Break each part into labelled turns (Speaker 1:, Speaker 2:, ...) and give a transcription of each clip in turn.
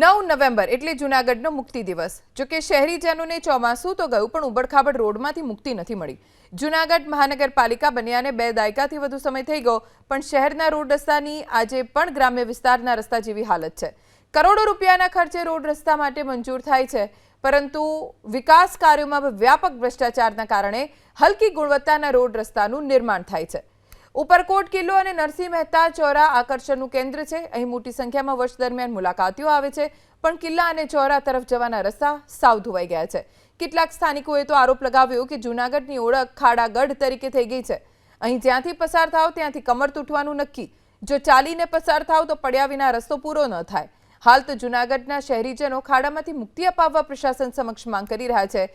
Speaker 1: નવ નવેમ્બર એટલે જૂનાગઢનો મુક્તિ દિવસ. જોકે શહેરીજનોને ચોમાસું તો ગયું, પણ ઉબડખાબડ રોડમાંથી મુક્તિ નથી મળી. જૂનાગઢ મહાનગરપાલિકા બન્યાને બે દાયકાથી વધુ સમય થઈ ગયો, પણ શહેરના રોડ રસ્તાની આજે પણ ગ્રામ્ય વિસ્તારના રસ્તા જેવી હાલત છે. કરોડો રૂપિયાના ખર્ચે રોડ રસ્તા માટે મંજૂર થાય છે, પરંતુ વિકાસ કાર્યોમાં વ્યાપક ભ્રષ્ટાચારના કારણે હલકી ગુણવત્તાના રોડ રસ્તાનું નિર્માણ થાય છે. ઉપરકોટ કિલ્લો અને નરસિંહ મહેતા ચોરા આકર્ષણનું કેન્દ્ર છે. અહીં મોટી સંખ્યામાં વર્ષ દરમિયાન મુલાકાતીઓ આવે છે, પણ કિલ્લા અને ચોરા તરફ જવાના રસ્તા સાવ ધોવાઈ ગયા છે. કેટલાક સ્થાનિકોએ તો આરોપ લગાવ્યો કે જૂનાગઢની ઓળખ ખાડાગઢ તરીકે થઈ ગઈ છે. અહીં જ્યાંથી પસાર થાવ ત્યાંથી કમર તૂટવાનું નક્કી. જો ચાલીને પસાર થાવ તો પડ્યા વિના રસ્તો પૂરો ન થાય. હાલ તો જૂનાગઢના શહેરીજનો ખાડામાંથી મુક્તિ અપાવવા પ્રશાસન સમક્ષ માંગ કરી રહ્યા છે.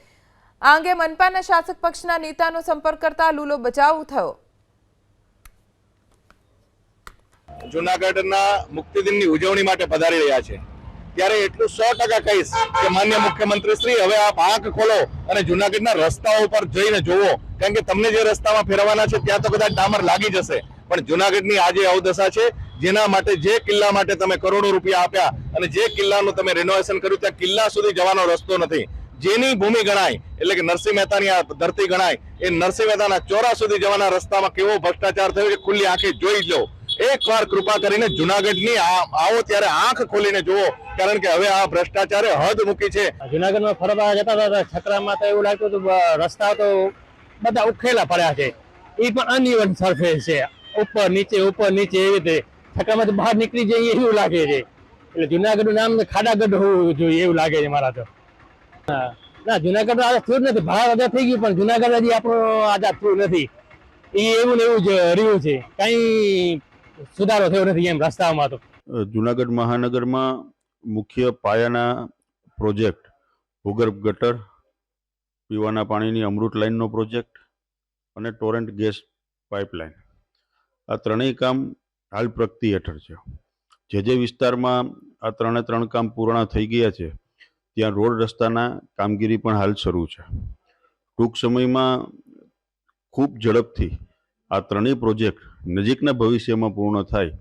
Speaker 1: આ અંગે મનપાના શાસક પક્ષના નેતાનો સંપર્ક કરતા લૂલો બચાવ થયો.
Speaker 2: જુનાગઢના મુક્તિ દિનની ઉજવણી માટે પધારી રહ્યા છે. ત્યારે એટલું સો ટકા કહીશ કે માન્ય મુખ્યમંત્રી શ્રી હવે આપ આંખ ખોલો અને જુનાગઢના રસ્તાઓ પર જઈને જોવો કારણ કે તમને જે રસ્તામાં ફેરવાના છે, ત્યાં તો કદાચ ડામર લાગી જશે. પણ જુનાગઢની આજે અવદશા છે, જેના માટે જે કિલ્લા માટે તમે કરોડો રૂપિયા આપ્યા અને જે કિલ્લાનું તમે રિનોવેશન કર્યું, ત્યાં કિલ્લા સુધી જવાનો રસ્તો નથી. જેની ભૂમિ ગણાય, એટલે કે નરસિંહ મહેતાની આ ધરતી ગણાય, એ નરસિંહ મહેતાના ચોરા સુધી જવાના રસ્તામાં કેવો ભ્રષ્ટાચાર થયો છે ખુલ્લી આંખે જોઈ લો. એકવાર કૃપા કરીને જુનાગઢની આવો ત્યારે આંખ ખોલીને જુઓ. કારણ કે હવે આ ભ્રષ્ટાચારે હદ મૂકી છે.
Speaker 3: જુનાગઢમાં ફરવા જતા હતા છકરામાં તો એવું લાગતું હતું રસ્તા તો બધા ઉખેલા પડ્યા છે. એ પણ અનઇવન સરફેસ છે. ઉપર નીચે ઉપર નીચે એવી રીતે. છકરામાંથી બહાર નીકળી જઈએ એવું લાગે છે. એટલે જુનાગઢનું નામ ખાડાગઢ હોવું જોઈએ એવું લાગે છે મારા તો. ના, જુનાગઢ આઝાદ થયું નથી. ભારત આઝાદ થઈ ગયું, પણ જુનાગઢ હજી આપણું આઝાદ થયું નથી. એ એવું ને એવું જ રહ્યું છે. કઈ સુધારો થયો નથી એમ રસ્તામાં તો.
Speaker 4: જુનાગઢ મહાનગરમાં મુખ્ય પાયાના પ્રોજેક્ટ, ભૂગર્ભ ગટર, પીવાના પાણીની અમૃત લાઇનનો પ્રોજેક્ટ અને ટોરેન્ટ ગેસ પાઇપલાઇન. આ ત્રણેય કામ હાલ પ્રગતિ હેઠળ છે. જે જે વિસ્તારમાં આ ત્રણે ત્રણ કામ પૂર્ણ થઈ ગયા છે, ત્યાં રોડ રસ્તાના કામગીરી પણ હાલ શરૂ છે. ટૂંક સમયમાં ખૂબ ઝડપથી આ ત્રણેય પ્રોજેક્ટ નજીકના ભવિષ્યમાં પૂર્ણ થાય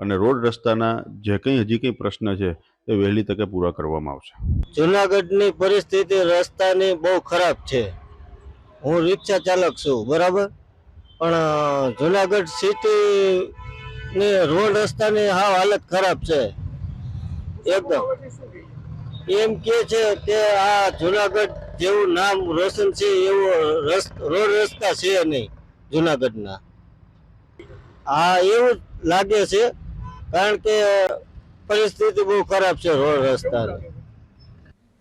Speaker 4: અને રોડ રસ્તાના જે કંઈ હજી કંઈ પ્રશ્ન છે તે વહેલી તકે પૂરા કરવામાં આવશે.
Speaker 5: જુનાગઢની પરિસ્થિતિ રસ્તાની બહુ ખરાબ છે. હું રિક્ષા ચાલક છું, બરાબર? પણ જુનાગઢ સિટીની રોડ રસ્તાની હાવ હાલત ખરાબ છે. એકદમ. એમ કે છે કે આ જુનાગઢ જેવું નામ રોશન છે એવો રસ્ત રોડ રસ્તા છે નહીં. જુનાગઢના. હા એવું લાગે છે કારણ કે પરિસ્થિતિ બહુ ખરાબ છે રોડ રસ્તાની.